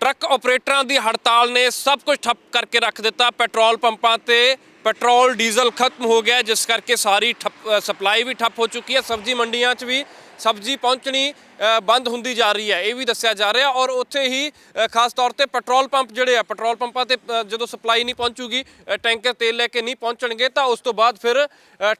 Truck ਆਪਰੇਟਰਾਂ ਦੀ ਹੜਤਾਲ ਨੇ ਸਭ ਕੁਝ ਠੱਪ ਕਰਕੇ ਰੱਖ ਦਿੱਤਾ। ਪੈਟਰੋਲ ਪੰਪਾਂ ਤੇ ਪੈਟਰੋਲ ਡੀਜ਼ਲ ਖਤਮ ਹੋ ਗਿਆ, ਜਿਸ ਕਰਕੇ ਸਾਰੀ ਠੱਪ ਸਪਲਾਈ ਵੀ ਠੱਪ ਹੋ ਚੁੱਕੀ ਹੈ। ਸਬਜ਼ੀ ਮੰਡੀਆਂ 'ਚ ਵੀ ਸਬਜ਼ੀ ਪਹੁੰਚਣੀ ਬੰਦ ਹੁੰਦੀ ਜਾ ਰਹੀ ਹੈ, ਇਹ ਵੀ ਦੱਸਿਆ ਜਾ ਰਿਹਾ ਔਰ ਉੱਥੇ ਹੀ ਖਾਸ ਤੌਰ ਤੇ ਪੈਟਰੋਲ ਪੰਪ ਜਿਹੜੇ ਆ, ਪੈਟਰੋਲ ਪੰਪਾਂ ਤੇ ਜਦੋਂ ਸਪਲਾਈ ਨਹੀਂ ਪਹੁੰਚੂਗੀ ਟੈਂਕਰ ਤੇਲ ਲੈ ਕੇ ਨਹੀਂ ਪਹੁੰਚਣਗੇ, ਤਾਂ ਉਸ ਤੋਂ ਬਾਅਦ ਫਿਰ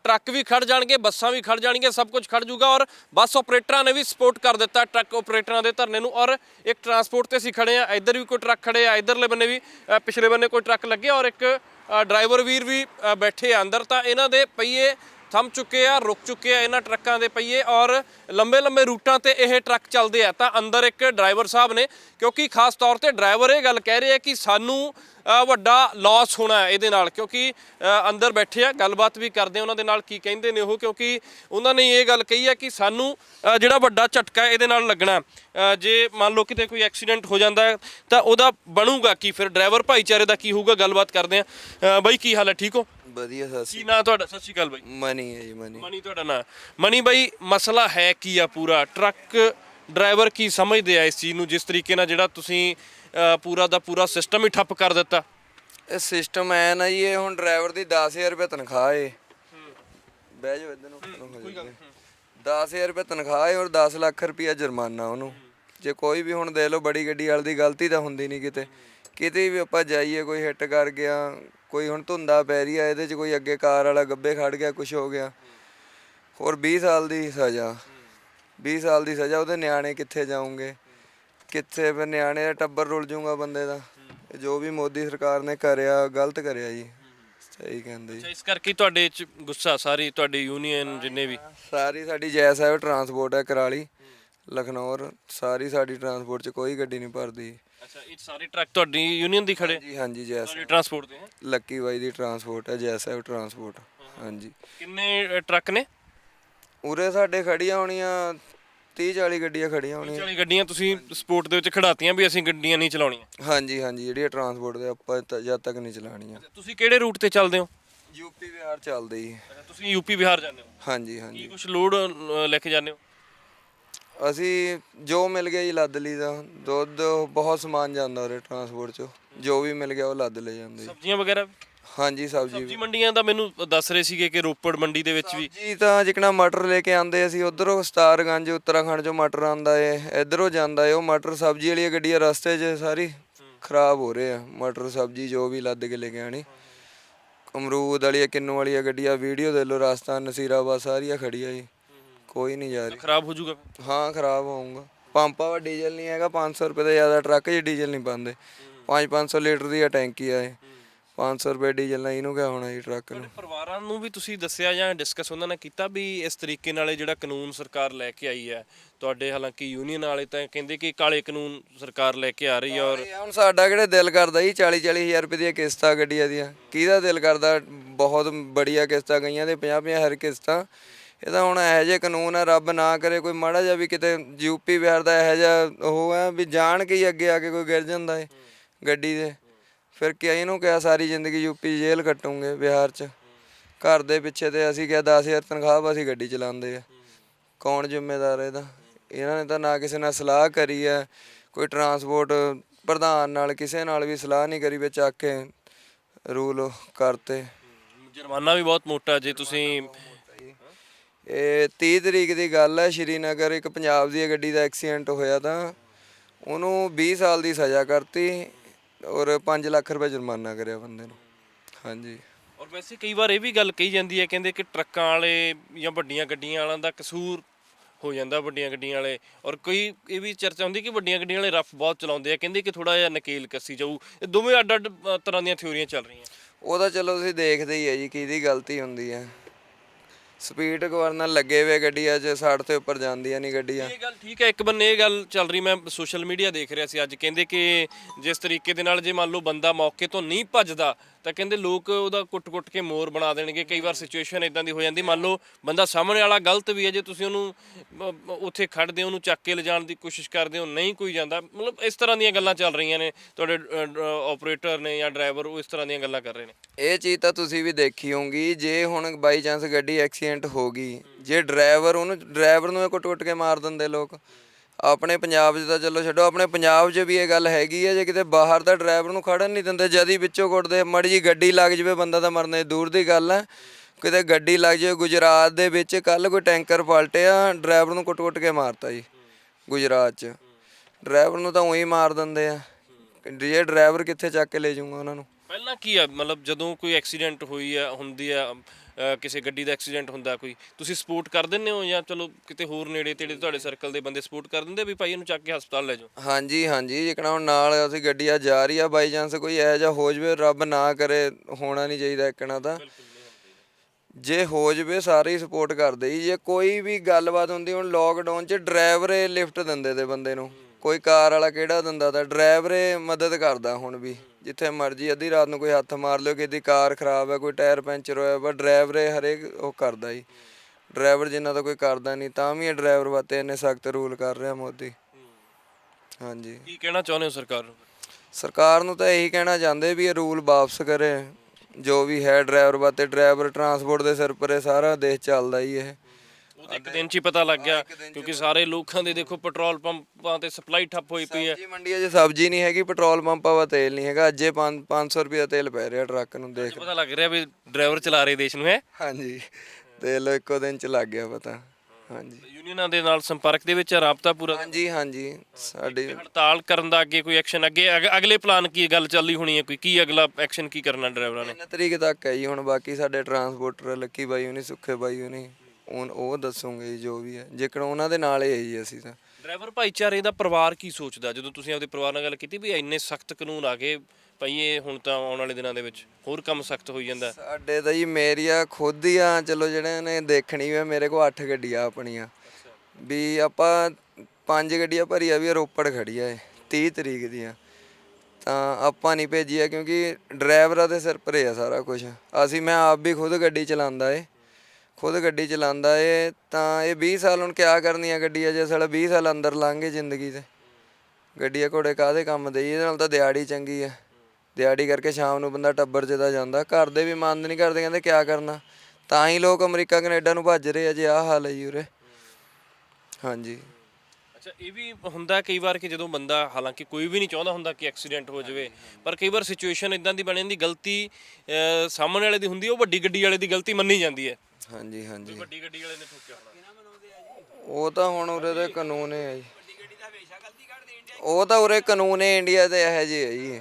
ਟਰੱਕ ਵੀ ਖੜ ਜਾਣਗੇ, ਬੱਸਾਂ ਵੀ ਖੜ ਜਾਣਗੀਆਂ, ਸਭ ਕੁਝ ਖੜ ਜਾਊਗਾ ਔਰ ਬੱਸ ਆਪਰੇਟਰਾਂ ਨੇ ਵੀ ਸਪੋਰਟ ਕਰ ਦਿੱਤਾ ਟਰੱਕ ਆਪਰੇਟਰਾਂ ਦੇ ਧਰਨੇ ਨੂੰ ਔਰ ਇੱਕ ਟਰਾਂਸਪੋਰਟ ਤੇ ਅਸੀਂ ਖੜੇ ਆ ਇੱਧਰ ਵੀ ਕੋਈ ਟਰੱਕ ਖੜੇ ਆ, ਇੱਧਰਲੇ ਬੰਨੇ ਵੀ ਪਿਛਲੇ ਬੰਨੇ ਕੋਈ ਟਰੱਕ ਲੱਗੇ ਔਰ ਇੱਕ ਡਰਾਈਵਰ ਵੀਰ ਵੀ ਬੈਠੇ ਆ ਅੰਦਰ, ਤਾਂ ਇਹਨਾਂ ਦੇ ਪਹੀਏ ਥੰਮ ਚੁੱਕੇ ਆ, ਰੁਕ ਚੁੱਕੇ ਆ ਇਹਨਾਂ ਟਰੱਕਾਂ ਦੇ ਪਹੀਏ ਔਰ ਲੰਬੇ ਲੰਬੇ ਰੂਟਾਂ ਤੇ ਇਹ ਟਰੱਕ ਚੱਲਦੇ ਆ। ਤਾਂ ਅੰਦਰ ਇੱਕ ਡਰਾਈਵਰ ਸਾਹਿਬ ਨੇ, ਕਿਉਂਕਿ ਖਾਸ ਤੌਰ ਤੇ ਡਰਾਈਵਰ ਇਹ ਗੱਲ ਕਹਿ ਰਹੇ ਆ ਕਿ ਸਾਨੂੰ ਵੱਡਾ ਲਾਸ ਹੋਣਾ ਇਹਦੇ ਨਾਲ, ਕਿਉਂਕਿ ਅੰਦਰ ਬੈਠੇ ਆ, ਗੱਲਬਾਤ ਵੀ ਕਰਦੇ ਉਹਨਾਂ ਦੇ ਨਾਲ ਕੀ ਕਹਿੰਦੇ ਨੇ ਉਹ, ਕਿਉਂਕਿ ਉਹਨਾਂ ਨੇ ਇਹ ਗੱਲ ਕਹੀ ਹੈ ਕਿ ਸਾਨੂੰ ਜਿਹੜਾ ਵੱਡਾ ਝਟਕਾ ਇਹਦੇ ਨਾਲ ਲੱਗਣਾ ਜੇ ਮੰਨ ਲਓ ਕਿਤੇ ਕੋਈ ਐਕਸੀਡੈਂਟ ਹੋ ਜਾਂਦਾ ਤਾਂ ਉਹਦਾ ਬਣੂਗਾ ਕੀ? ਫਿਰ ਡਰਾਈਵਰ ਭਾਈਚਾਰੇ ਦਾ ਕੀ ਹੋਊਗਾ? ਗੱਲਬਾਤ ਕਰਦੇ ਆ। ਬਾਈ ਕੀ ਹਾਲ ਹੈ? ਠੀਕ ਹੋ? ਵਧੀਆ ਸਤਿ ਕੀ ਸ਼੍ਰੀ ਨਾਂ ਤੁਹਾਡਾ? ਸਤਿ ਸ਼੍ਰੀ ਅਕਾਲ ਬਾਈ। ਮਨੀ ਹੈ ਜੀ ਮਨੀ। ਮਨੀ ਤੁਹਾਡਾ ਨਾਂ। ਮਨੀ ਬਾਈ ਮਸਲਾ ਹੈ ਕੀ ਆ ਪੂਰਾ? ਟਰੱਕ ਡਰਾਈਵਰ ਕੀ ਸਮਝਦੇ ਆ ਇਸ ਚੀਜ਼ ਨੂੰ ਜਿਸ ਤਰੀਕੇ ਨਾਲ ਜਿਹੜਾ ਤੁਸੀਂ ਅ, ਪੂਰਾ ਦਾ ਪੂਰਾ ਸਿਸਟਮ ਹੀ ਠੱਪ ਕਰ ਦਿੱਤਾ? ਇਹ ਸਿਸਟਮ ਐ ਨਾ ਜੀ ਇਹ ਹੁਣ ਡਰਾਈਵਰ ਦੀ 10000 ਰੁਪਏ ਤਨਖਾਹ ਏ। ਬਹਿ ਜਾਓ ਇਧਰ ਨੂੰ। ਕੋਈ ਗੱਲ 10000 ਰੁਪਏ ਤਨਖਾਹ ਏ ਔਰ 10 ਲੱਖ ਰੁਪਇਆ ਜੁਰਮਾਨਾ ਉਹਨੂੰ। ਜੇ ਕੋਈ ਵੀ ਹੁਣ ਦੇ ਲਓ ਬੜੀ ਗੱਡੀ ਵਾਲੀ ਦੀ ਗਲਤੀ ਤਾਂ ਹੁੰਦੀ ਨਹੀਂ ਕਿਤੇ। ਕਿਤੇ ਵੀ ਆਪਾਂ ਜਾਈਏ ਕੋਈ ਹਿੱਟ ਕਰ ਗਿਆ ਕੋਈ ਹੁਣ ਧੁੰਦਾ ਪੈ ਰਹੀ ਆ ਇਹਦੇ 'ਚ ਕੋਈ ਅੱਗੇ ਕਾਰ ਵਾਲਾ ਗੱਬੇ ਖੜ ਗਿਆ ਕੁਝ ਹੋ ਗਿਆ। ਹੋਰ 20 ਸਾਲ ਦੀ ਸਜ਼ਾ। 20 ਸਾਲ ਦੀ ਸਜ਼ਾ ਉਹਦੇ ਨਿਆਣੇ ਕਿੱਥੇ ਜਾਉਂਗੇ ਕਿੱਥੇ ਫਿਰ ਨਿਆਣੇ ਦਾ ਟੱਬਰ ਰੁਲ ਜਾਊਗਾ ਬੰਦੇ ਦਾ? ਜੋ ਵੀ ਮੋਦੀ ਸਰਕਾਰ ਨੇ ਕਰਿਆ ਗਲਤ ਕਰਿਆ ਜੀ। ਸਹੀ ਕਹਿੰਦੇ ਜੀ। ਇਸ ਕਰਕੇ ਤੁਹਾਡੇ ਚ ਗੁੱਸਾ ਸਾਰੀ ਤੁਹਾਡੀ ਯੂਨੀਅਨ ਜਿੰਨੇ ਵੀ। ਸਾਰੀ ਸਾਡੀ ਜੈ ਸਾਹਿਬ ਟਰਾਂਸਪੋਰਟ ਹੈ ਕਰਾਲੀ ਲਖਨੌਰ ਸਾਰੀ ਸਾਡੀ ਟਰਾਂਸਪੋਰਟ 'ਚ ਕੋਈ ਗੱਡੀ ਨਹੀਂ ਭਰਦੀ। ਅੱਛਾ ਇਹ ਸਾਰੇ ਟਰੱਕ ਤੁਹਾਡੀ ਯੂਨੀਅਨ ਦੀ ਖੜੇ? ਜੀ ਹਾਂਜੀ ਜੈ ਸਾਰੇ ਟਰਾਂਸਪੋਰਟ ਦੇ ਹੈ? ਲੱਕੀ ਬਾਈ ਦੀ ਟਰਾਂਸਪੋਰਟ ਹੈ ਜੈ ਸਾਹਿਬ ਟਰਾਂਸਪੋਰਟ ਹਾਂਜੀ। ਕਿੰਨੇ ਅ, ਟਰੱਕ ਨੇ? ਉਰੇ ਸਾਡੇ ਖੜੀਆਂ ਹੋਣੀਆਂ 30 40 ਗੱਡੀਆਂ ਖੜੀਆਂ ਹੋਣੀਆਂ। 40 ਗੱਡੀਆਂ ਤੁਸੀਂ ਸਪੋਰਟ ਦੇ ਵਿੱਚ ਖੜਾਤੀਆਂ ਵੀ ਅਸੀਂ ਗੱਡੀਆਂ ਨਹੀਂ ਚਲਾਉਣੀਆਂ? ਹਾਂਜੀ ਹਾਂਜੀ ਜਿਹੜੀਆਂ ਟਰਾਂਸਪੋਰਟ ਦੇ ਆਪਾਂ ਤਾਂ ਜਦ ਤੱਕ ਨਹੀਂ ਚਲਾਣੀਆਂ ਤੁਸੀਂ ਕਿਹੜੇ ਰੂਟ ਤੇ ਚੱਲਦੇ ਹੋ? ਯੂਪੀ ਬਿਹਾਰ ਚੱਲਦੇ ਜੀ। ਤੁਸੀਂ ਯੂਪੀ ਬਿਹਾਰ ਜਾਂਦੇ ਹੋ? ਹਾਂਜੀ ਕੀ ਹਾਂਜੀ ਕੁਝ ਲੋਡ ਅ, ਲੈ ਕੇ ਜਾਂਦੇ ਹੋ? ਅਸੀਂ ਜੋ ਮਿਲ ਗਿਆ ਜੀ ਲੱਦ ਲਈਦਾ ਦੁੱਧ ਬਹੁਤ ਸਮਾਨ ਜਾਂਦਾ ਉਰੇ ਟਰਾਂਸਪੋਰਟ 'ਚ। ਜੋ ਵੀ ਮਿਲ ਗਿਆ ਉਹ ਲੱਦ ਲੈ ਜਾਂਦੇ। ਜੀ। ਸਬਜ਼ੀਆਂ ਵਗੈਰਾ ਹਾਂਜੀ ਸਬਜ਼ੀ ਸਬਜ਼ੀ ਮੰਡੀਆਂ ਦਾ ਮੈਨੂੰ ਦੱਸ ਰਹੇ ਸੀਗੇ ਕਿ ਰੋਪੜ ਮੰਡੀ ਦੇ ਵਿੱਚ ਵੀ। ਜੀ ਤਾਂ ਜਿਕਣਾ ਮਟਰ ਲੈ ਕੇ ਆਂਦੇ ਅਸੀਂ ਉਧਰੋਂ ਸਤਾਰਗੰਜ ਉੱਤਰਾਖੰਡ ਚੋਂ ਮਟਰ ਆਂਦਾ ਏ ਇਧਰੋਂ ਜਾਂਦਾ ਏ ਉਹ ਮਟਰ ਸਬਜ਼ੀ ਵਾਲੀਆਂ ਗੱਡੀਆਂ ਰਸਤੇ 'ਚ ਸਾਰੀ ਖਰਾਬ ਹੋ ਰਹੇ ਆ। ਮਟਰ ਸਬਜ਼ੀ ਜੋ ਵੀ ਲੱਦ ਕੇ ਲੈ ਕੇ ਆਣੀ ਅਮਰੂਦ ਵਾਲੀਆਂ ਕਿੰਨੂ ਵਾਲੀਆਂ ਗੱਡੀਆਂ ਵੀਡੀਓ ਦੇ ਲੋ ਰਾਜਸਥਾਨ ਨਸੀਰਾਬਾਦ ਸਾਰੀਆਂ ਖੜੀਆਂ ਜੀ। ਕੋਈ ਨਹੀਂ ਜਾ ਰਹੀ। ਖਰਾਬ ਹੋ ਜਾਊਗਾ ਹਾਂ ਖਰਾਬ ਹੋਊਗਾ। ਪੰਪਾਂ ਵਾ ਡੀਜ਼ਲ ਨਹੀਂ ਹੈਗਾ 500 ਰੁਪਏ ਦਾ ਜ਼ਿਆਦਾ ਟਰੱਕ 'ਚ ਡੀਜ਼ਲ ਨਹੀਂ ਪਾਉਂਦੇ। 5-500 ਲੀਟਰ ਦੀ ਆ ਟੈਂਕੀ ਆ ਇਹ। 500 ਰੁਪਏ ਡੀਜ਼ਲ ਨਾਲ ਇਹਨੂੰ ਕਿਆ ਹੋਣਾ ਜੀ ਟਰੱਕ ਨੂੰ? ਪਰਿਵਾਰਾਂ ਨੂੰ ਵੀ ਤੁਸੀਂ ਦੱਸਿਆ ਜਾਂ ਡਿਸਕਸ ਉਹਨਾਂ ਨਾਲ ਕੀਤਾ ਵੀ ਇਸ ਤਰੀਕੇ ਨਾਲ ਇਹ ਜਿਹੜਾ ਕਾਨੂੰਨ ਸਰਕਾਰ ਲੈ ਕੇ ਆਈ ਹੈ? ਤੁਹਾਡੇ ਹਾਲਾਂਕਿ ਯੂਨੀਅਨ ਵਾਲੇ ਤਾਂ ਕਹਿੰਦੇ ਕਿ ਕਾਲੇ ਕਾਨੂੰਨ ਸਰਕਾਰ ਲੈ ਕੇ ਆ ਰਹੀ ਹੈ ਔਰ ਇਹ ਹੁਣ ਸਾਡਾ ਕਿਹੜੇ ਦਿਲ ਕਰਦਾ ਜੀ? 40 40 ਹਜ਼ਾਰ ਰੁਪਏ ਦੀਆਂ ਕਿਸ਼ਤਾਂ ਗੱਡੀਆਂ ਦੀਆਂ। ਕਿਹਦਾ ਦਿਲ ਕਰਦਾ? ਬਹੁਤ ਬੜੀਆਂ ਕਿਸ਼ਤਾਂ ਗਈਆਂ ਤੇ 50 50 ਹਰ ਕਿਸ਼ਤਾਂ। ਇਹ ਤਾਂ ਹੁਣ ਇਹੋ ਜਿਹੇ ਕਾਨੂੰਨ ਆ, ਰੱਬ ਨਾ ਕਰੇ ਕੋਈ ਮਾੜਾ ਜਿਹਾ ਵੀ ਕਿਤੇ ਯੂਪੀ ਬਿਹਾਰ ਦਾ ਇਹੋ ਜਿਹਾ ਉਹ ਹੈ ਵੀ ਜਾਣ ਕੇ ਹੀ ਅੱਗੇ ਆ ਕੇ ਕੋਈ ਗਿਰ ਜਾਂਦਾ ਏ ਗੱਡੀ ਦੇ। ਫਿਰ ਕਿ ਇਹਨੂੰ ਕਿਹਾ ਸਾਰੀ ਜ਼ਿੰਦਗੀ ਯੂਪੀ ਜੇਲ੍ਹ ਕੱਟੂਗੇ ਬਿਹਾਰ 'ਚ? ਘਰ ਦੇ ਪਿੱਛੇ ਤੇ ਅਸੀਂ ਕਿਹਾ 10000 ਤਨਖਾਹ ਵਾ ਅਸੀਂ ਗੱਡੀ ਚਲਾਉਂਦੇ ਆ। ਕੌਣ ਜ਼ਿੰਮੇਦਾਰ ਇਹਦਾ? ਇਹਨਾਂ ਨੇ ਤਾਂ ਨਾ ਕਿਸੇ ਨਾਲ ਸਲਾਹ ਕਰੀ ਹੈ ਕੋਈ ਟਰਾਂਸਪੋਰਟ ਪ੍ਰਧਾਨ ਨਾਲ ਕਿਸੇ ਨਾਲ ਵੀ ਸਲਾਹ ਨਹੀਂ ਕਰੀ ਵਿੱਚ ਆ ਕੇ ਰੂਲ ਕਰਤੇ। ਜੁਰਮਾਨਾ ਵੀ ਬਹੁਤ ਮੋਟਾ ਜੇ ਤੁਸੀਂ ਇਹ 30 ਤਰੀਕ ਦੀ ਗੱਲ ਹੈ ਸ਼੍ਰੀਨਗਰ ਇੱਕ ਪੰਜਾਬ ਦੀ ਗੱਡੀ ਦਾ ਐਕਸੀਡੈਂਟ ਹੋਇਆ ਤਾਂ ਉਹਨੂੰ 20 ਸਾਲ ਦੀ ਸਜ਼ਾ ਕਰਤੀ ਔਰ 5 ਲੱਖ ਰੁਪਏ ਜੁਰਮਾਨਾ ਕਰਿਆ ਬੰਦੇ ਨੂੰ। ਹਾਂਜੀ। ਔਰ ਵੈਸੇ ਕਈ ਵਾਰ ਇਹ ਵੀ ਗੱਲ ਕਹੀ ਜਾਂਦੀ ਹੈ ਕਹਿੰਦੇ ਕਿ ਟਰੱਕਾਂ ਵਾਲੇ ਜਾਂ ਵੱਡੀਆਂ ਗੱਡੀਆਂ ਵਾਲਿਆਂ ਦਾ ਕਸੂਰ ਹੋ ਜਾਂਦਾ ਵੱਡੀਆਂ ਗੱਡੀਆਂ ਵਾਲੇ। ਔਰ ਕੋਈ ਇਹ ਵੀ ਚਰਚਾ ਹੁੰਦੀ ਕਿ ਵੱਡੀਆਂ ਗੱਡੀਆਂ ਵਾਲੇ ਰਫ ਬਹੁਤ ਚਲਾਉਂਦੇ ਆ ਕਹਿੰਦੇ ਕਿ ਥੋੜਾ ਜਿਹਾ ਨਕੇਲ ਕੱਸੀ ਜਾਊ। ਇਹ ਦੋਵੇਂ ਅੱਡ ਅੱਡ ਤਰ੍ਹਾਂ ਦੀਆਂ ਥਿਉਰੀਆਂ ਚੱਲ ਰਹੀਆਂ। ਉਹ ਤਾਂ ਚਲੋ ਤੁਸੀਂ ਦੇਖਦੇ ਹੀ ਹੈ ਜੀ ਕਿਹਦੀ ਗਲਤੀ ਹੁੰਦੀ ਹੈ। ਸਪੀਡ ਗਵਰਨਰ ਲੱਗੇ ਹੋਏ ਗੱਡੀਆਂ 'ਚ 60 ਤੇ ਉੱਪਰ ਜਾਂਦੀਆਂ ਨਹੀਂ ਗੱਡੀਆਂ। ਇਹ ਗੱਲ ਠੀਕ ਹੈ, ਇੱਕ ਬੰਨੇ ਇਹ ਗੱਲ ਚੱਲ ਰਹੀ, ਮੈਂ ਸੋਸ਼ਲ ਮੀਡੀਆ ਦੇਖ ਰਿਹਾ ਸੀ ਅੱਜ, ਕਹਿੰਦੇ ਕਿ ਜਿਸ ਤਰੀਕੇ ਦੇ ਨਾਲ ਜੇ ਮੰਨ ਲਓ ਬੰਦਾ ਮੌਕੇ ਤੋਂ ਨਹੀਂ ਭੱਜਦਾ ਤਾਂ ਕਹਿੰਦੇ ਲੋਕ ਉਹਦਾ ਕੁੱਟ-ਕੁੱਟ ਕੇ ਮੋਰ ਬਣਾ ਦੇਣਗੇ ਕਈ ਵਾਰ ਸਿਚੁਏਸ਼ਨ ਇਦਾਂ ਦੀ ਹੋ ਜਾਂਦੀ। ਮੰਨ ਲਓ ਬੰਦਾ ਸਾਹਮਣੇ ਵਾਲਾ ਗਲਤ ਵੀ ਹੈ ਜੇ ਤੁਸੀਂ ਉਹਨੂੰ ਅ, ਉੱਥੇ ਖੜਦੇ ਹੋ ਉਹਨੂੰ ਚੱਕ ਕੇ ਲਿਜਾਣ ਦੀ ਕੋਸ਼ਿਸ਼ ਕਰਦੇ ਹੋ ਨਹੀਂ ਕੋਈ ਜਾਂਦਾ। ਮਤਲਬ ਇਸ ਤਰ੍ਹਾਂ ਦੀਆਂ ਗੱਲਾਂ ਚੱਲ ਰਹੀਆਂ ਨੇ ਤੁਹਾਡੇ ਆਪਰੇਟਰ ਨੇ ਜਾਂ ਡਰਾਈਵਰ ਉਹ ਇਸ ਤਰ੍ਹਾਂ ਦੀਆਂ ਗੱਲਾਂ ਕਰ ਰਹੇ ਨੇ। ਇਹ ਚੀਜ਼ ਤਾਂ ਤੁਸੀਂ ਵੀ ਦੇਖੀ ਹੋਊਗੀ ਜੇ ਹੁਣ ਬਾਈ ਚਾਂਸ ਗੱਡੀ ਐਕਸੀਡੈਂਟ ਹੋ ਗਈ ਜੇ ਡਰਾਈਵਰ ਉਹਨੂੰ ਡਰਾਈਵਰ ਨੂੰ ਕੁੱਟ-ਕੁੱਟ ਕੇ ਮਾਰ ਦਿੰਦੇ ਲੋਕ ਆਪਣੇ ਪੰਜਾਬ 'ਚ ਤਾਂ ਚਲੋ ਛੱਡੋ, ਆਪਣੇ ਪੰਜਾਬ 'ਚ ਵੀ ਇਹ ਗੱਲ ਹੈਗੀ ਹੈ ਜੇ ਕਿਤੇ ਬਾਹਰ ਦਾ ਡਰਾਈਵਰ ਨੂੰ ਖੜਨ ਨਹੀਂ ਦਿੰਦੇ, ਜਦ ਹੀ ਵਿੱਚੋਂ ਕੁੱਟਦੇ, ਮੜੀ ਜੀ ਗੱਡੀ ਲੱਗ ਜਵੇ, ਬੰਦਾ ਤਾਂ ਮਰਨੇ ਦੂਰ ਦੀ ਗੱਲ ਹੈ ਕਿਤੇ ਗੱਡੀ ਲੱਗ ਜਾਵੇ ਗੁਜਰਾਤ ਦੇ ਵਿੱਚ ਕੱਲ ਕੋਈ ਟੈਂਕਰ ਪਲਟਿਆ, ਡਰਾਈਵਰ ਨੂੰ ਕੁੱਟ-ਕੁੱਟ ਕੇ ਮਾਰਤਾ ਜੀ, ਗੁਜਰਾਤ 'ਚ। ਡਰਾਈਵਰ ਨੂੰ ਤਾਂ ਉਹੀ ਮਾਰ ਦਿੰਦੇ ਆ ਜੇ ਡਰਾਈਵਰ ਕਿੱਥੇ ਚੱਕ ਕੇ ਲੈ ਜਾਊਗਾ ਉਹਨਾਂ ਨੂੰ। ਪਹਿਲਾਂ ਕੀ ਆ, ਮਤਲਬ ਜਦੋਂ ਕੋਈ ਐਕਸੀਡੈਂਟ ਹੋਈ ਆ, ਹੁੰਦੀ ਆ ਕਿਸੇ ਗੱਡੀ ਦਾ ਐਕਸੀਡੈਂਟ ਹੁੰਦਾ ਕੋਈ ਤੁਸੀਂ ਸਪੋਰਟ ਕਰ ਦਿੰਦੇ ਹੋ ਜਾਂ ਚਲੋ ਕਿਤੇ ਹੋਰ ਨੇੜੇ ਤੇੜੇ ਤੁਹਾਡੇ ਸਰਕਲ ਦੇ ਬੰਦੇ ਸਪੋਰਟ ਕਰ ਦਿੰਦੇ ਵੀ ਭਾਈ ਇਹਨੂੰ ਚੱਕ ਕੇ ਹਸਪਤਾਲ ਲੈ ਜਾਓ? ਹਾਂਜੀ ਹਾਂਜੀ ਜਿਕਣਾ ਹੁਣ ਨਾਲ ਅਸੀਂ ਗੱਡੀ ਆ ਜਾ ਰਹੀ ਆ ਬਾਈ ਚਾਂਸ ਕੋਈ ਇਹੋ ਜਿਹਾ ਹੋ ਜਵੇ ਰੱਬ ਨਾ ਕਰੇ ਹੋਣਾ ਨਹੀਂ ਚਾਹੀਦਾ ਇੱਕਣਾ ਤਾਂ। ਜੇ ਹੋ ਜਵੇ ਸਾਰੇ ਸਪੋਰਟ ਕਰਦੇ ਜੀ ਜੇ ਕੋਈ ਵੀ ਗੱਲਬਾਤ ਹੁੰਦੀ ਹੁਣ ਲੋਕਡਾਊਨ 'ਚ ਡਰਾਈਵਰ ਲਿਫਟ ਦਿੰਦੇ ਤੇ ਬੰਦੇ ਨੂੰ ਕੋਈ ਕਾਰ ਵਾਲਾ ਕਿਹੜਾ ਦਿੰਦਾ ਤਾਂ ਡਰਾਈਵਰ ਮਦਦ ਕਰਦਾ ਹੁਣ ਵੀ। ਜਿੱਥੇ ਮਰਜ਼ੀ ਅੱਧੀ ਰਾਤ ਨੂੰ ਕੋਈ ਹੱਥ ਮਾਰ ਲਿਓ ਕਿ ਦੀ ਕਾਰ ਖਰਾਬ ਹੈ ਕੋਈ ਟਾਇਰ ਪੈਂਚਰ ਹੋਇਆ ਵਾ ਡਰਾਈਵਰ ਹੀ ਹਰੇਕ ਉਹ ਕਰਦਾ ਜੀ। ਡਰਾਈਵਰ ਜਿੰਨਾ ਤਾਂ ਕੋਈ ਕਰਦਾ ਨਹੀਂ ਤਾਂ ਵੀ ਇਹ ਡਰਾਈਵਰ ਵਾਤੇ ਇੰਨੇ ਸਖਤ ਰੂਲ ਕਰ ਰਿਹਾ ਮੋਦੀ। ਹਾਂਜੀ। ਕੀ ਕਹਿਣਾ ਚਾਹੁੰਦੇ ਹੋ ਸਰਕਾਰ ਨੂੰ? ਸਰਕਾਰ ਨੂੰ ਤਾਂ ਇਹੀ ਕਹਿਣਾ ਚਾਹੁੰਦੇ ਵੀ ਇਹ ਰੂਲ ਵਾਪਸ ਕਰੇ। ਜੋ ਵੀ ਹੈ ਡਰਾਈਵਰ ਵਾਤੇ ਡਰਾਈਵਰ ਟਰਾਂਸਪੋਰਟ ਦੇ ਸਿਰ ਪਰੇ ਸਾਰਾ ਦੇਸ਼ ਚੱਲਦਾ ਹੀ ਇਹ। ਇੱਕ ਦਿਨ ਚ ਹੀ ਪਤਾ ਲੱਗ ਗਿਆ ਕਿਉਂਕਿ ਸਾਰੇ ਲੋਕਾਂ ਦੇ ਦੇਖੋ ਪੈਟਰੋਲ ਪੰਪਾਂ ਤੇ ਸਪਲਾਈ ਠੱਪ ਹੋਈ ਪਈ ਹੈ। ਸਬਜ਼ੀ ਮੰਡੀਆਂ 'ਚ ਸਬਜ਼ੀ ਨਹੀਂ ਹੈਗੀ ਪੈਟਰੋਲ ਪੰਪਾਂ 'ਵਾ ਤੇਲ ਨਹੀਂ ਹੈਗਾ ਅੱਜੇ 500 ਰੁਪਏ ਦਾ ਤੇਲ ਪੈ ਰਿਹਾ ਟਰੱਕ ਨੂੰ ਦੇਖ ਪਤਾ ਲੱਗ ਰਿਹਾ ਵੀ ਡਰਾਈਵਰ ਚਲਾ ਰਹੇ ਦੇਸ਼ ਨੂੰ ਹੈ? ਹਾਂਜੀ ਤੇਲ ਇੱਕੋ ਦਿਨ 'ਚ ਲੱਗ ਗਿਆ ਪਤਾ ਹਾਂਜੀ। ਯੂਨੀਅਨਾਂ ਦੇ ਨਾਲ ਸੰਪਰਕ ਦੇ ਵਿੱਚ ਰਾਬਤਾ ਪੂਰਾ? ਹਾਂਜੀ ਹਾਂਜੀ ਸਾਡੀ ਹੜਤਾਲ ਕਰਨ ਦਾ ਅੱਗੇ ਕੋਈ ਐਕਸ਼ਨ ਅੱਗੇ ਅਗ- ਅਗਲੇ ਪਲਾਨ ਕੀ ਗੱਲ ਚੱਲੀ ਹੋਣੀ ਹੈ ਕੋਈ? ਕੀ ਅਗਲਾ ਐਕਸ਼ਨ ਕੀ ਕਰਨਾ ਡਰਾਈਵਰਾਂ ਨੇ? 3 ਤਰੀਕ ਤੱਕ ਹੈ ਜੀ ਹੁਣ ਬਾਕੀ ਸਾਡੇ ਟਰਾਂਸਪੋਰਟਰ ਲੱਕੀ ਬਾਈ ਹੋਣੀ ਸੁੱਖੇ ਬਾਈ ਹੋਣੀ। ਉਹ ਉਹ ਦੱਸੂਗੇ ਜੀ ਵੀ ਹੈ। ਜੇਕਰ ਉਹਨਾਂ ਦੇ ਨਾਲ ਹੀ ਹੈ ਜੀ ਅਸੀਂ ਤਾਂ। ਡਰਾਈਵਰ ਭਾਈਚਾਰੇ ਦਾ ਪਰਿਵਾਰ ਕੀ ਸੋਚਦਾ? ਜਦੋਂ ਤੁਸੀਂ ਆਪਦੇ ਪਰਿਵਾਰ ਨਾਲ ਗੱਲ ਕੀਤੀ ਵੀ ਇੰਨੇ ਸਖਤ ਕਾਨੂੰਨ ਆ ਗਏ ਭਈ ਇਹ ਹੁਣ ਤਾਂ ਆਉਣ ਵਾਲੇ ਦਿਨਾਂ ਦੇ ਵਿੱਚ ਹੋਰ ਕੰਮ ਸਖਤ ਹੋਈ ਜਾਂਦਾ। ਸਾਡੇ ਤਾਂ ਜੀ ਮੇਰੀਆਂ ਖੁਦ ਹੀ ਆ ਚਲੋ ਜਿਹੜੇ ਨੇ ਦੇਖਣੀ ਵੀ ਮੇਰੇ ਕੋਲ 8 ਗੱਡੀਆਂ ਆਪਣੀਆਂ। ਵੀ ਆਪਾਂ ਪੰਜ ਗੱਡੀਆਂ ਭਰੀਆਂ ਵੀ ਰੋਪੜ ਖੜੀ ਆ ਇਹ 30 ਤਰੀਕ ਦੀਆਂ। ਤਾਂ ਆਪਾਂ ਨਹੀਂ ਭੇਜੀ ਆ ਕਿਉਂਕਿ ਡਰਾਈਵਰਾਂ ਦੇ ਸਿਰ ਪਰੇ ਆ ਸਾਰਾ ਕੁਝ ਅਸੀਂ ਮੈਂ ਆਪ ਵੀ ਖੁਦ ਗੱਡੀ ਚਲਾਉਂਦਾ ਏ। ਖੁਦ ਗੱਡੀ ਚਲਾਉਂਦਾ ਏ, ਤਾਂ ਇਹ 20 ਸਾਲ ਹੁਣ ਕਿਆ ਕਰਨੀ ਆ ਗੱਡੀ ਅਜੇ ਸਾਲਾ 20 ਸਾਲ ਅੰਦਰ ਲੰਘੇ ਜ਼ਿੰਦਗੀ ਦੇ ਗੱਡੀਆਂ ਘੋੜੇ ਕਾਦੇ ਕੰਮ ਦੇ ਇਹਦੇ ਨਾਲ ਤਾਂ ਦਿਹਾੜੀ ਚੰਗੀ ਆ। ਦਿਹਾੜੀ ਕਰਕੇ ਸ਼ਾਮ ਨੂੰ ਬੰਦਾ ਟੱਬਰ 'ਚ ਤਾਂ ਜਾਂਦਾ। ਘਰ ਦੇ ਵੀ ਮੰਨ ਨਹੀਂ ਕਰਦੇ, ਕਹਿੰਦੇ ਕਿਆ ਕਰਨਾ? ਤਾਂ ਹੀ ਲੋਕ ਅਮਰੀਕਾ, ਕੈਨੇਡਾ ਨੂੰ ਭੱਜ ਰਹੇ ਆ, ਜੇ ਆਹ ਹਾਲ ਹੈ ਜੀ ਉਰੇ। ਹਾਂਜੀ। ਅੱਛਾ, ਇਹ ਵੀ ਹੁੰਦਾ ਕਈ ਵਾਰ ਕਿ ਜਦੋਂ ਬੰਦਾ, ਹਾਲਾਂਕਿ ਕੋਈ ਵੀ ਨਹੀਂ ਚਾਹੁੰਦਾ ਹੁੰਦਾ ਕਿ ਐਕਸੀਡੈਂਟ ਹੋ ਜਾਵੇ, ਪਰ ਕਈ ਵਾਰ ਸਿਚੁਏਸ਼ਨ ਇਦਾਂ ਦੀ ਬਣ ਜਾਂਦੀ, ਗਲਤੀ ਸਾਹਮਣੇ ਵਾਲੇ ਦੀ ਹੁੰਦੀ ਉਹ ਵੱਡੀ ਗੱਡੀ ਵਾਲੇ ਦੀ ਗਲਤੀ ਮੰਨੀ ਜਾਂਦੀ ਹੈ। ਹਾਂਜੀ ਹਾਂਜੀ। ਵੱਡੀ ਗੱਡੀ ਵਾਲੇ ਨੇ ਠੋਕਿਆ ਹੋਣਾ। ਉਹ ਤਾਂ ਹੁਣ ਉਰੇ ਦੇ ਕਾਨੂੰਨ ਹੈ ਜੀ। ਉਹ ਤਾਂ ਉਰੇ ਕਾਨੂੰਨ ਹੈ ਇੰਡੀਆ ਦੇ ਇਹੋ ਜਿਹੇ ਹੈ ਜੀ।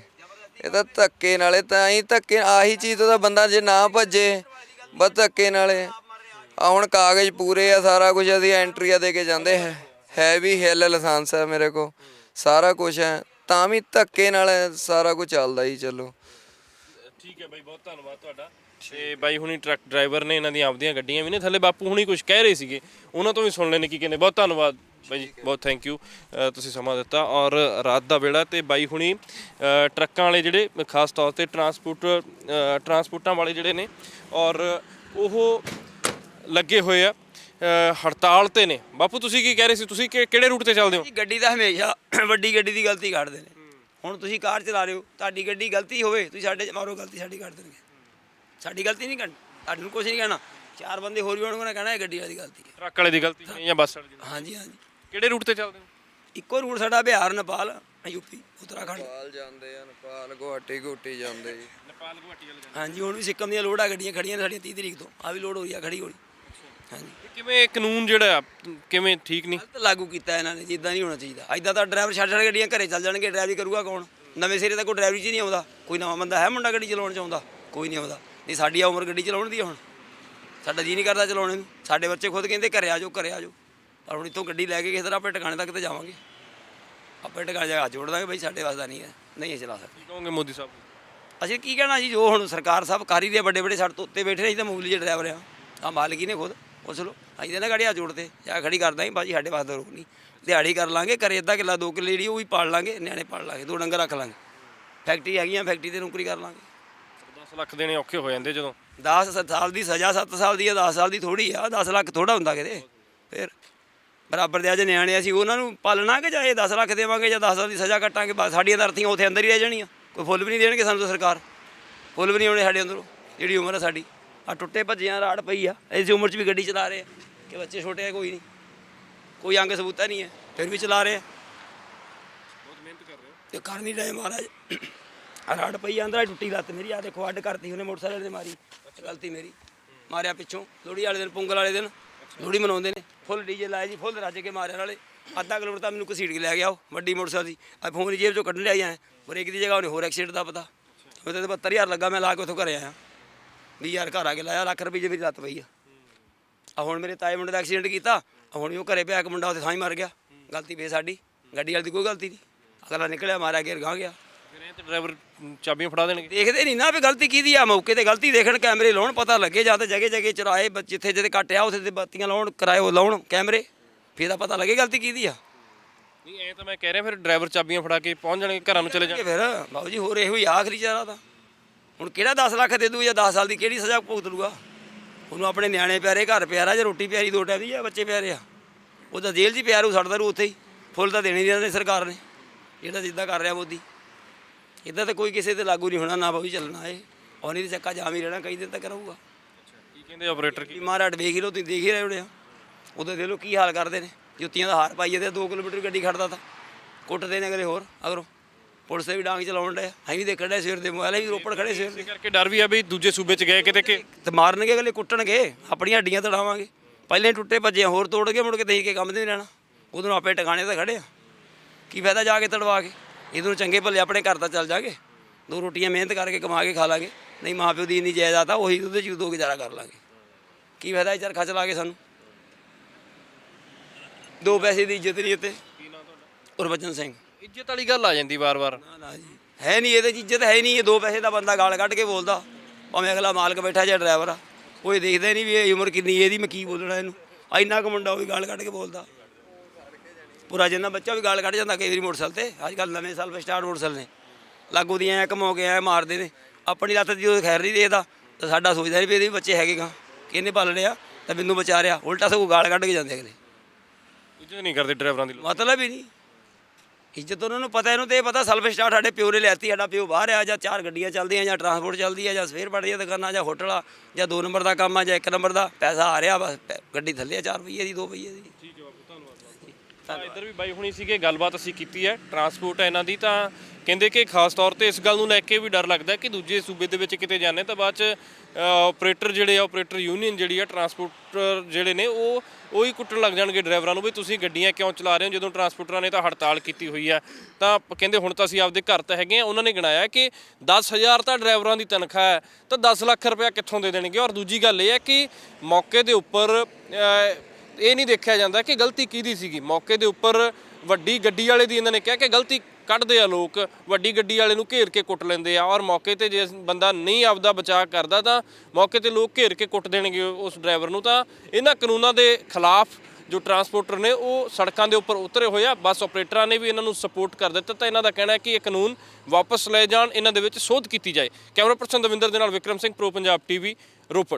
ਇਹ ਤਾਂ ਧੱਕੇ ਨਾਲੇ ਤਾਂ ਹੀ ਧੱਕੇ ਆਹੀ ਚੀਜ਼ ਤੋਂ ਤਾਂ ਬੰਦਾ ਜੇ ਨਾ ਭੱਜੇ ਬਸ ਧੱਕੇ ਨਾਲੇ ਆ ਹੁਣ ਕਾਗਜ਼ ਪੂਰੇ ਆ ਸਾਰਾ ਕੁਝ ਅਸੀਂ ਐਂਟਰੀਆਂ ਦੇ ਕੇ ਜਾਂਦੇ ਹੈ। ਹੈ ਵੀ ਹਿੱਲ ਲਾਇਸੈਂਸ ਹੈ ਮੇਰੇ ਕੋ ਸਾਰਾ ਕੁਝ ਹੈ। ਤਾਂ ਵੀ ਧੱਕੇ ਨਾਲ ਸਾਰਾ ਕੁਝ ਚੱਲਦਾ ਹੀ ਚਲੋ। ਠੀਕ ਹੈ ਬਾਈ ਬਹੁਤ ਧੰਨਵਾਦ ਤੁਹਾਡਾ। ਤੇ ਬਾਈ ਹੁਣੀ ਟਰੱਕ ਡਰਾਈਵਰ ਨੇ ਇਹਨਾਂ ਦੀਆਂ ਆਪਦੀਆਂ ਗੱਡੀਆਂ ਵੀ ਨੇ। ਥੱਲੇ ਬਾਪੂ ਹੁਣੀ ਕੁਝ ਕਹਿ ਰਹੇ ਸੀਗੇ। ਉਹਨਾਂ ਤੋਂ ਵੀ ਸੁਣ ਲੈਣੇ ਕੀ ਕਹਿੰਦੇ। ਬਹੁਤ ਧੰਨਵਾਦ ਬਾਈ ਜੀ ਬਹੁਤ ਥੈਂਕ ਯੂ ਤੁਸੀਂ ਸਮਾਂ ਦਿੱਤਾ ਔਰ ਰਾਤ ਦਾ ਵੇਲਾ ਤੇ ਬਾਈ ਹੁਣੀ ਅ, ਟਰੱਕਾਂ ਵਾਲੇ ਜਿਹੜੇ ਖਾਸ ਤੌਰ ਤੇ ਟਰਾਂਸਪੋਰਟ ਅ, ਟਰਾਂਸਪੋਰਟਾਂ ਵਾਲੇ ਜਿਹੜੇ ਨੇ ਔਰ ਉਹ ਲੱਗੇ ਹੋਏ ਆ ਅ, ਹੜਤਾਲ ਤੇ ਨੇ। ਬਾਪੂ ਤੁਸੀਂ ਕੀ ਕਹਿ ਰਹੇ ਸੀ? ਤੁਸੀਂ ਕਿ- ਕਿਹੜੇ ਰੂਟ ਤੇ ਚੱਲਦੇ ਹੋ? ਜੀ ਗੱਡੀ ਦਾ ਹਮੇਸ਼ਾ ਵੱਡੀ ਗੱਡੀ ਦੀ ਗਲਤੀ ਕੱਢਦੇ ਨੇ। ਹੁਣ ਤੁਸੀਂ ਕਾਰ ਚਲਾ ਰਹੇ ਹੋ ਤੁਹਾਡੀ ਗੱਡੀ ਗਲਤੀ ਹੋਵੇ ਤੁਸੀਂ ਸਾਡੇ 'ਚ ਮਾਰੋ ਗਲਤੀ ਸਾਡੀ ਕੱਢ ਦੇਣਗੇ। ਸਾਡੀ ਗਲਤੀ ਨਹੀਂ ਕੱਢ ਤੁਹਾਨੂੰ ਕੁਝ ਨਹੀਂ ਕਹਿਣਾ। ਚਾਰ ਬੰਦੇ ਹੋਰ ਵੀ ਹੋਣਗੇ ਨਾ ਕਹਿਣਾ ਇਹ ਗੱਡੀ ਵਾਲੀ ਦੀ ਗਲਤੀ ਹੈ। ਟਰੱਕ ਵਾਲੇ ਦੀ ਗਲਤੀ ਨਹੀਂ ਜਾਂ ਬੱਸ ਵਾਲੇ ਦੀ ਹਾਂਜੀ ਹਾਂਜੀ। ਕਿਹੜੇ ਰੂਟ ਤੇ ਚੱਲਦੇ ਹੋ? ਇੱਕੋ ਰੂਟ ਸਾਡਾ ਬਿਹਾਰ ਨੇਪਾਲ ਯੂਪੀ ਉੱਤਰਾਖੰਡ। ਨੇਪਾਲ ਜਾਂਦੇ ਆ ਨੇਪਾਲ ਗੁਹਾਟੀ ਗੁਹਾਟੀ ਜਾਂਦੇ ਜੀ। ਨੇਪਾਲ ਗੁਹਾਟੀ ਵਾਲੇ ਹਾਂਜੀ ਹੁਣ ਵੀ ਸਿੱਕਮ ਦੀਆਂ ਲੋੜਾਂ ਗੱਡੀਆਂ ਖੜੀਆਂ ਨੇ ਸਾਡੀਆਂ 30 ਤਰੀਕ ਤੋਂ। ਆ ਵੀ ਲੋਡ ਹੋ ਰਹੀ ਆ ਖੜੀ ਹੋਣੀ। ਹਾਂਜੀ। ਕਿਵੇਂ ਕਾਨੂੰਨ ਜਿਹੜਾ ਆ, ਕਿਵੇਂ ਠੀਕ ਨਹੀਂ? ਗਲਤ ਲਾਗੂ ਕੀਤਾ ਇਹਨਾਂ ਨੇ ਜਿੱਦਾਂ ਨਹੀਂ ਹੋਣਾ ਚਾਹੀਦਾ। ਐਦਾਂ ਤਾਂ ਡਰਾਈਵਰ ਛੱਡ ਛੱਡ ਗੱਡੀਆਂ ਘਰੇ ਚੱਲ ਜਾਣਗੇ ਡਰਾਈਵਰੀ ਕਰੂਗਾ ਕੌਣ? ਨਵੇਂ ਸਿਰੇ ਤਾਂ ਕੋਈ ਡਰਾਈਵਰੀ 'ਚ ਹੀ ਨਹੀਂ ਆਉਂਦਾ। ਕੋਈ ਨਵਾਂ ਬੰਦਾ ਹੈ ਮੁੰਡਾ ਗੱਡੀ ਚਲਾਉਣ 'ਚ ਆਉਂਦਾ? ਕੋਈ ਨਹੀਂ ਆਉਂਦਾ। ਨਹੀਂ ਸਾਡੀ ਆ ਉਮਰ ਗੱਡੀ ਚਲਾਉਣ ਦੀ ਆ ਹੁਣ। ਸਾਡਾ ਜੀ ਨਹੀਂ ਕਰਦਾ ਚਲਾਉਣੇ ਨੂੰ। ਸਾਡੇ ਬੱਚੇ ਖੁਦ ਕਹਿੰਦੇ ਘਰੇ ਆ ਜਾਓ ਘਰੇ ਆ ਜਾਓ। ਪਰ ਹੁਣ ਇੱਥੋਂ ਗੱਡੀ ਲੈ ਕੇ ਕਿਸੇ ਤਰ੍ਹਾਂ ਆਪਣੇ ਟਿਕਾਣੇ ਤੱਕ ਤੇ ਜਾਵਾਂਗੇ। ਆਪਣੇ ਟਿਕਾਣੇ ਜਾ ਕੇ ਹੱਥ ਜੋੜ ਦਾਂਗੇ ਬਈ ਸਾਡੇ ਵਾਸਤਾ ਨਹੀਂ ਹੈ। ਨਹੀਂ ਚਲਾ ਸਕਦੇ। ਕਹੋਗੇ ਮੋਦੀ ਸਾਹਿਬ? ਅਸੀਂ ਕੀ ਕਹਿਣਾ ਜੀ? ਜੋ ਹੁਣ ਸਰਕਾਰ ਸਭ ਕਰ ਹੀ ਹੈ ਵੱਡੇ ਵੱਡੇ ਸਾਡੇ ਤੋਂ ਉੱਤੇ ਬੈਠੇ ਨੇ ਅਸੀਂ ਤਾਂ ਮਾਮੂਲੀ ਜਿਹੇ ਡਰਾਈਵਰ ਆ। ਆ ਮਾਲਕੀ ਨੇ ਖੁਦ ਪੁੱਛ ਲਓ। ਅਸੀਂ ਤਾਂ ਨਾ ਗਾੜੀ ਆ ਜੋੜਦੇ ਜਾਂ ਖੜੀ ਕਰਦਾ ਹੀ ਬਾਜੀ ਸਾਡੇ ਵਾਸਤੇ ਰੋਕ ਨਹੀਂ। ਦਿਹਾੜੀ ਕਰ ਲਾਂਗੇ ਘਰੇ ਅੱਧਾ ਕਿੱਲਾ ਦੋ ਕਿੱਲੇ ਜਿਹੜੀ ਉਹ ਵੀ ਪਾਲ ਲਾਂਗੇ ਨਿਆਣੇ ਪਾਲ ਲਾਂਗੇ ਦੋ ਡੰਗਰ ਰੱਖ ਲਾਂਗੇ। ਫੈਕਟਰੀ ਹੈਗੀਆਂ ਫੈਕਟਰੀ ਤੇ ਨੌਕਰੀ ਕਰ ਲਾਂਗੇ। 10 ਲੱਖ ਦੇਣੇ ਔਖੇ ਹੋ ਜਾਂਦੇ ਜਦੋਂ। 10 ਸਾਲ ਦੀ ਸਜ਼ਾ 7 ਸਾਲ ਦੀ ਆ 10 ਸਾਲ ਦੀ ਥੋੜੀ ਆ 10 ਲੱਖ ਥੋੜਾ ਹੁੰਦਾ ਕਿਤੇ। ਫਿਰ ਬਰਾਬਰ ਦੇ ਅਜੇ ਨਿਆਣੇ ਅਸੀਂ ਉਹਨਾਂ ਨੂੰ ਪਾਲਣਾ ਕਿ ਜਾਂ ਇਹ 10 ਲੱਖ ਦੇਵਾਂਗੇ ਜਾਂ 10 ਸਾਲ ਦੀ ਸਜ਼ਾ ਕੱਟਾਂਗੇ ਬਸ ਸਾਡੀਆਂ ਅਰਥੀਆਂ ਉੱਥੇ ਅੰਦਰ ਹੀ ਰਹਿ ਜਾਣੀਆਂ। ਕੋਈ ਫੁੱਲ ਵੀ ਨਹੀਂ ਦੇਣਗੇ ਸਾਨੂੰ ਤਾਂ ਸਰਕਾਰ। ਫੁੱਲ ਵੀ ਨਹੀਂ ਆਉਣੇ ਸਾਡੇ ਅੰਦਰੋਂ ਜਿਹੜੀ ਉਮਰ ਹੈ ਸਾਡੀ। ਆ ਟੁੱਟੇ ਭੱਜਿਆਂ ਰਾੜ ਪਈ ਆ ਇਸ ਉਮਰ 'ਚ ਵੀ ਗੱਡੀ ਚਲਾ ਰਹੇ ਆ ਕਿ ਬੱਚੇ ਛੋਟੇ ਆ ਕੋਈ ਨਹੀਂ। ਕੋਈ ਅੰਗ ਸਬੂਤਾ ਨਹੀਂ ਹੈ ਫਿਰ ਵੀ ਚਲਾ ਰਹੇ ਆ। ਬਹੁਤ ਮਿਹਨਤ ਕਰ ਰਹੇ ਹੋ। ਤੇ ਕਰ ਨਹੀਂ ਰਹੇ ਮਹਾਰਾਜ। ਰੜ ਪਈ ਅੰਦਰ ਟੁੱਟੀ ਲੱਤ ਮੇਰੀ ਆ ਦੇਖੋ, ਅੱਡ ਕਰਤੀ ਉਹਨੇ ਮੋਟਰਸਾਈਕਲ ਤੇ ਮਾਰੀ ਗਲਤੀ ਮੇਰੀ, ਮਾਰਿਆ ਪਿੱਛੋਂ, ਲੋਹੜੀ ਵਾਲੇ ਦਿਨ, ਪੁੰਗਲ ਵਾਲੇ ਦਿਨ, ਲੋਹੜੀ ਮਨਾਉਂਦੇ ਨੇ, ਫੁੱਲ ਡੀਜੇ ਲਾਇਆ ਜੀ, ਫੁੱਲ ਰੱਜ ਕੇ ਮਾਰਿਆ ਨਾਲੇ, ਅੱਧਾ ਕਿਲੋਮੀਟਰ ਤਾਂ ਮੈਨੂੰ ਘਸੀਟ ਕੇ ਲੈ ਗਿਆ ਉਹ, ਵੱਡੀ ਮੋਟਰਸਾਈਕਲ ਦੀ ਆ ਫੋਨ ਜੇਬ ਚੋਂ ਕੱਢ ਲਿਆ ਜਾਂ ਬ੍ਰੇਕ ਦੀ ਜਗ੍ਹਾ ਉਹਨੇ ਹੋਰ ਐਕਸੀਡੈਂਟ ਦਾ ਪਤਾ, ਉਹ ਤੇ 72000 ਲੱਗਾ, ਮੈਂ ਲਾ ਕੇ ਉੱਥੋਂ ਘਰੇ ਆਇਆ ਵੀ ਯਾਰ ਘਰ ਆ ਕੇ ਲਾਇਆ, ਲੱਖ ਰੁਪਏ ਦੀ ਮੇਰੀ ਲੱਤ ਪਈ ਆ। ਆ ਹੁਣ ਮੇਰੇ ਤਾਏ ਮੁੰਡੇ ਦਾ ਐਕਸੀਡੈਂਟ ਕੀਤਾ ਹੁਣ ਉਹ ਘਰੇ ਪਿਆ, ਇੱਕ ਮੁੰਡਾ ਉੱਥੇ ਥਾਂ ਹੀ ਮਰ ਗਿਆ, ਗਲਤੀ ਫੇ ਸਾਡੀ, ਗੱਡੀ ਵਾਲੀ ਦੀ ਕੋਈ ਗਲਤੀ ਨਹੀਂ, ਅਗਲਾ ਨਿਕਲਿਆ, ਮਾਰਿਆ, ਗੇਰ ਗਾਂ ਗਿਆ। ਫਿਰ ਇਹ ਤੇ ਡਰਾਈਵਰ ਚਾਬੀਆਂ ਫੜਾ ਦੇਣਗੇ। ਦੇਖਦੇ ਨਹੀਂ ਨਾ ਵੀ ਗਲਤੀ ਕਿਹਦੀ ਆ ਮੌਕੇ ਤੇ ਗਲਤੀ ਦੇਖਣ ਕੈਮਰੇ ਲਾਉਣ ਪਤਾ ਲੱਗੇ ਜਾਂ ਤਾਂ ਜਗੇ ਜਗੇ ਚੁਰਾਏ ਬ- ਜਿੱਥੇ ਜਿੱਥੇ ਕੱਟਿਆ ਉੱਥੇ ਤੇ ਬੱਤੀਆਂ ਲਾਉਣ ਕਿਰਾਏ ਉਹ ਲਾਉਣ ਕੈਮਰੇ। ਫਿਰ ਤਾਂ ਪਤਾ ਲੱਗੇ ਗਲਤੀ ਕਿਹਦੀ ਆ। ਨਹੀਂ ਐ ਤਾਂ ਮੈਂ ਕਹਿ ਰਿਹਾ ਫਿਰ ਡਰਾਈਵਰ ਚਾਬੀਆਂ ਫੜਾ ਕੇ ਪਹੁੰਚ ਜਾਣਗੇ ਘਰਾਂ ਨੂੰ ਚਲੇ ਕਿ ਜਾਣ ਫਿਰ ਬਾਬੂ ਜੀ ਹੋਰ ਇਹੋ ਹੀ ਆ ਆਖਰੀ ਚਾਰਾ ਤਾਂ। ਹੁਣ ਕਿਹੜਾ 10 ਲੱਖ ਦੇ ਦੂ ਜਾਂ 10 ਸਾਲ ਦੀ ਕਿਹੜੀ ਸਜ਼ਾ ਭੁਗਤ ਲੂਗਾ? ਉਹਨੂੰ ਆਪਣੇ ਨਿਆਣੇ ਪਿਆਰੇ ਘਰ ਪਿਆਰਾ ਜਾਂ ਰੋਟੀ ਪਿਆਰੀ ਦੋ ਟਾਈਮ ਦੀ ਜਾਂ ਬੱਚੇ ਪਿਆਰੇ ਆ? ਉਹ ਤਾਂ ਜੇਲ੍ਹ 'ਚ ਹੀ ਪਿਆਰ ਉਹ ਸੜਦਾ ਰੂ ਉੱਥੇ ਹੀ। ਫੁੱਲ ਤਾਂ ਦੇਣੀ ਨਹੀਂ ਸਰਕਾਰ ਨੇ। ਜਿਹੜਾ ਜਿੱਦਾਂ ਕਰ ਰਿਹਾ ਮੋਦੀ। ਇਦਾਂ ਤਾਂ ਕੋਈ ਕਿਸੇ ਤੇ ਲਾਗੂ ਨਹੀਂ ਹੋਣਾ ਨਾ ਜੀ ਚੱਲਣਾ ਇਹ। ਔਰ ਨਹੀਂ ਚੱਕਾ ਜਾਮ ਹੀ ਰਹਿਣਾ ਕਈ ਦਿਨ ਤੱਕ ਰਹੂਗਾ। ਕੀ ਕਹਿੰਦੇ ਆਪਰੇਟਰ ਕੀ? ਵੀ ਮਹਾਰਾਜ ਵੇਖ ਹੀ ਲਓ ਤੁਸੀਂ ਦੇਖ ਹੀ ਰਹੇ ਹੋਣੇ ਆ। ਉਹਦੇ ਦੇ ਲੋ ਕੀ ਹਾਲ ਕਰਦੇ ਨੇ। ਜੁੱਤੀਆਂ ਦਾ ਹਾਰ ਪਾਈਏ ਤੇ 2 ਕਿਲੋਮੀਟਰ ਗੱਡੀ ਖੜਦਾ ਤਾਂ। ਕੁੱਟਦੇ ਨੇ ਅਗਲੇ ਹੋਰ ਅਗਰੋਂ। ਪੁਲਿਸ ਦੇ ਵੀ ਡਾਂਗ ਚਲਾਉਣ ਡਏ ਅਸੀਂ ਵੀ ਦੇਖਣ ਡਏ ਸਵੇਰ ਦੇ ਮੋਬਾਈਲ ਵੀ ਰੋਪੜ ਖੜੇ ਸਵੇਰ ਦੇ। ਕਰਕੇ ਡਰ ਵੀ ਆ ਵੀ ਦੂਜੇ ਸੂਬੇ 'ਚ ਗਏ ਕਿਤੇ ਕਿ ਤੇ ਮਾਰਨਗੇ ਅਗਲੇ ਕੁੱਟਣਗੇ। ਆਪਣੀਆਂ ਹੱਡੀਆਂ ਤੜਾਵਾਂਗੇ। ਪਹਿਲੇ ਟੁੱਟੇ ਭੱਜੇ ਹੋਰ ਤੋੜ ਕੇ ਮੁੜ ਕੇ ਦੇਖ ਕੇ ਕੰਮ ਤੇ ਨਹੀਂ ਰਹਿਣਾ। ਉਦੋਂ ਆਪੇ ਟਿਕਾਣੇ ਤੇ ਖੜੇ ਆ। ਕੀ ਫਾਇਦਾ ਜਾ ਕੇ ਤੜਵਾ ਕੇ? ਇਹਦੋਂ ਚੰਗੇ ਭਲੇ ਆਪਣੇ ਘਰ ਤਾਂ ਚੱਲ ਜਾਗੇ। ਦੋ ਰੋਟੀਆਂ ਮਿਹਨਤ ਕਰਕੇ ਕਮਾ ਕੇ ਖਾ ਲਾਂਗੇ। ਨਹੀਂ ਮਾਂ ਪਿਓ ਦੀ ਇੰਨੀ ਜਾਇਦਾਦ ਆ ਉਹੀ ਉਹਦੇ ਚ ਦੋ ਗੁਜ਼ਾਰਾ ਕਰ ਲਾਂਗੇ। ਕੀ ਫਾਇਦਾ ਇਹ ਚਰ ਖਚ ਲਾ ਕੇ ਸਾਨੂੰ? ਦੋ ਪੈਸੇ ਦੀ ਇੱਜ਼ਤ ਨਹੀਂ ਇੱਥੇ ਗੁਰਬਚਨ ਸਿੰਘ। ਇੱਜ਼ਤ ਵਾਲੀ ਗੱਲ ਆ ਜਾਂਦੀ ਵਾਰ-ਵਾਰ। ਨਾ ਨਾ ਜੀ। ਹੈ ਨਹੀਂ ਇਹਦੇ 'ਚ ਇੱਜ਼ਤ ਹੈ ਨਹੀਂ। ਇਹ ਦੋ ਪੈਸੇ ਦਾ ਬੰਦਾ ਗਾਲ ਕੱਢ ਕੇ ਬੋਲਦਾ। ਭਾਵੇਂ ਅਗਲਾ ਮਾਲਕ ਬੈਠਾ ਜਾਂ ਡਰਾਈਵਰ ਆ। ਕੋਈ ਦੇਖਦਾ ਨਹੀਂ ਵੀ ਇਹ ਉਮਰ ਕਿੰਨੀ ਇਹਦੀ ਮੈਂ ਕੀ ਬੋਲਣਾ ਇਹਨੂੰ। ਆ ਇੰਨਾ ਕੁ ਮੁੰਡਾ ਉਹ ਵੀ ਗਾਲ ਕੱਢ ਕੇ ਬੋਲਦਾ। ਪੂਰਾ ਜਿੰਨਾ ਬੱਚਾ ਵੀ ਗਾਲ ਕੱਢ ਜਾਂਦਾ ਕਈ ਵਾਰੀ ਮੋਟਰਸਾਈਕਲ ਤੇ। ਅੱਜ ਕੱਲ ਨਵੇਂ ਸਾਲ ਵਿੱਚ ਸਟਾਰਟ ਮੋਟਰਸਾਈਕਲ ਨੇ। ਲਾਗੂ ਦੀਆਂ ਐ ਘਮੋ ਕੇ ਐ ਮਾਰਦੇ ਨੇ। ਆਪਣੀ ਲੱਤ ਦੀ ਉਹ ਖੈਰ ਨਹੀਂ ਦੇਖਦਾ ਤਾਂ ਸਾਡਾ ਸੋਚਦਾ ਨਹੀਂ ਵੀ ਇਹਦੇ ਵੀ ਬੱਚੇ ਹੈਗੇ ਗਾ ਕਿਹਨੇ ਪਾਲ ਲਿਆ? ਤਾਂ ਮੈਨੂੰ ਬਚਾ ਰਿਆ ਉਲਟਾ ਸਗੋਂ ਗਾਲ ਕੱਢ ਕੇ ਜਾਂਦੇ ਅਗਲੇ। ਇੱਜ਼ਤ ਨਹੀਂ ਕਰਦੇ ਡਰਾਈਵਰਾਂ ਦੀ ਲੋਕ। ਮਤਲਬ ਹੀ ਨਹੀਂ। ਇੱਜ਼ਤ ਉਹਨਾਂ ਨੂੰ ਪਤਾ ਇਹਨੂੰ ਤੇ ਇਹ ਪਤਾ ਸੈਲਫ ਸਟਾਰਟ ਸਾਡੇ ਪਿਓ ਨੇ ਲੈਤੀ ਸਾਡਾ ਪਿਓ ਬਾਹਰ ਆ ਜਾਂ ਚਾਰ ਗੱਡੀਆਂ ਚੱਲਦੀਆਂ ਜਾਂ ਟਰਾਂਸਪੋਰਟ ਚੱਲਦੀ ਆ ਜਾਂ ਸਵੇਰ ਪੜਦੀਆਂ ਦੁਕਾਨਾਂ ਜਾਂ ਹੋਟਲ ਆ ਜਾਂ ਦੋ ਨੰਬਰ ਦਾ ਕੰਮ ਆ ਜਾਂ ਇੱਕ ਨੰਬਰ ਦਾ। ਪੈਸਾ ਆ ਰਿਹਾ ਬਸ ਪੈ- ਗੱਡੀ ਥੱਲੇ ਆ 4 ਰੁਪਈਏ ਦੀ 2 ਰੁਪਈਏ ਦੀ। ਠੀਕ ਹੈ ਬਾਪੂ ਧੰਨਵਾਦ। ਇੱਧਰ ਵੀ ਬਾਈ ਹੁਣੀ ਸੀਗੇ, ਗੱਲਬਾਤ ਅਸੀਂ ਕੀਤੀ ਹੈ ਟਰਾਂਸਪੋਰਟ ਹੈ ਇਹਨਾਂ ਦੀ, ਤਾਂ ਕਹਿੰਦੇ ਕਿ ਖਾਸ ਤੌਰ ਤੇ ਇਸ ਗੱਲ ਨੂੰ ਲੈ ਕੇ ਵੀ ਡਰ ਲੱਗਦਾ ਕਿ ਦੂਜੇ ਸੂਬੇ ਦੇ ਵਿੱਚ ਕਿਤੇ ਜਾਂਦੇ, ਤਾਂ ਬਾਅਦ ਚ ਆਪਰੇਟਰ ਜਿਹੜੇ ਆ ਆਪਰੇਟਰ ਯੂਨੀਅਨ ਜਿਹੜੀ ਆ ਟਰਾਂਸਪੋਰਟਰ ਜਿਹੜੇ ਨੇ, ਉਹ, ਉਹੀ ਕੁੱਟਣ ਲੱਗ ਜਾਣਗੇ ਡਰਾਈਵਰਾਂ ਨੂੰ ਵੀ ਤੁਸੀਂ ਗੱਡੀਆਂ ਕਿਉਂ ਚਲਾ ਰਹੇ ਹੋ, ਜਦੋਂ ਟਰਾਂਸਪੋਰਟਰਾਂ ਨੇ ਤਾਂ ਹੜਤਾਲ ਕੀਤੀ ਹੋਈ ਆ। ਤਾਂ ਕਹਿੰਦੇ ਹੁਣ ਤਾਂ ਅਸੀਂ ਆਪਦੇ ਘਰ ਤਾਂ ਹੈਗੇ ਆ, ਉਹਨਾਂ ਨੇ ਗਿਣਾਇਆ ਕਿ 10000 ਤਾਂ ਡਰਾਈਵਰਾਂ ਦੀ ਤਨਖਾਹ ਹੈ, ਤਾਂ 10 ਲੱਖ ਰੁਪਇਆ ਕਿੱਥੋਂ ਦੇ ਦੇਣਗੇ? ਔਰ ਦੂਜੀ ਗੱਲ ਇਹ ਹੈ ਕਿ ਮੌਕੇ ਦੇ ਉੱਪਰ ਇਹ ਨਹੀਂ ਦੇਖਿਆ ਜਾਂਦਾ ਕਿ ਗਲਤੀ ਕਿਹਦੀ ਸੀਗੀ। ਮੌਕੇ ਦੇ ਉੱਪਰ ਵੱਡੀ ਗੱਡੀ ਵਾਲੇ ਦੀ ਇਹਨਾਂ ਨੇ ਕਿਹਾ ਕਿ ਗਲਤੀ ਕੱਢਦੇ ਆ ਲੋਕ, ਵੱਡੀ ਗੱਡੀ ਵਾਲੇ ਨੂੰ ਘੇਰ ਕੇ ਕੁੱਟ ਲੈਂਦੇ ਆ ਔਰ ਮੌਕੇ ਤੇ ਜੇ ਬੰਦਾ ਨਹੀਂ ਆਪਦਾ ਬਚਾਅ ਕਰਦਾ ਤਾਂ ਮੌਕੇ ਤੇ ਲੋਕ ਘੇਰ ਕੇ ਕੁੱਟ ਦੇਣਗੇ ਉਸ ਡਰਾਈਵਰ ਨੂੰ ਤਾਂ ਇਹਨਾਂ ਕਾਨੂੰਨਾਂ ਦੇ ਖਿਲਾਫ ਜੋ ਟਰਾਂਸਪੋਰਟਰ ਨੇ ਉਹ ਸੜਕਾਂ ਦੇ ਉੱਪਰ ਉਤਰੇ ਹੋਏ ਆ, ਬੱਸ ਆਪਰੇਟਰਾਂ ਨੇ ਵੀ ਇਹਨਾਂ ਨੂੰ ਸਪੋਰਟ ਕਰ ਦਿੱਤਾ ਤਾਂ ਇਹਨਾਂ ਦਾ ਕਹਿਣਾ ਹੈ ਕਿ ਇਹ ਕਾਨੂੰਨ ਵਾਪਸ ਲਏ ਜਾਣ, ਇਹਨਾਂ ਦੇ ਵਿੱਚ ਸੋਧ ਕੀਤੀ ਜਾਏ। ਕੈਮਰਾ ਪਰਸਨ ਦਵਿੰਦਰ ਦੇ ਨਾਲ ਵਿਕਰਮ ਸਿੰਘ, ਪ੍ਰੋ ਪੰਜਾਬ ਟੀਵੀ, ਰੋਪੜ।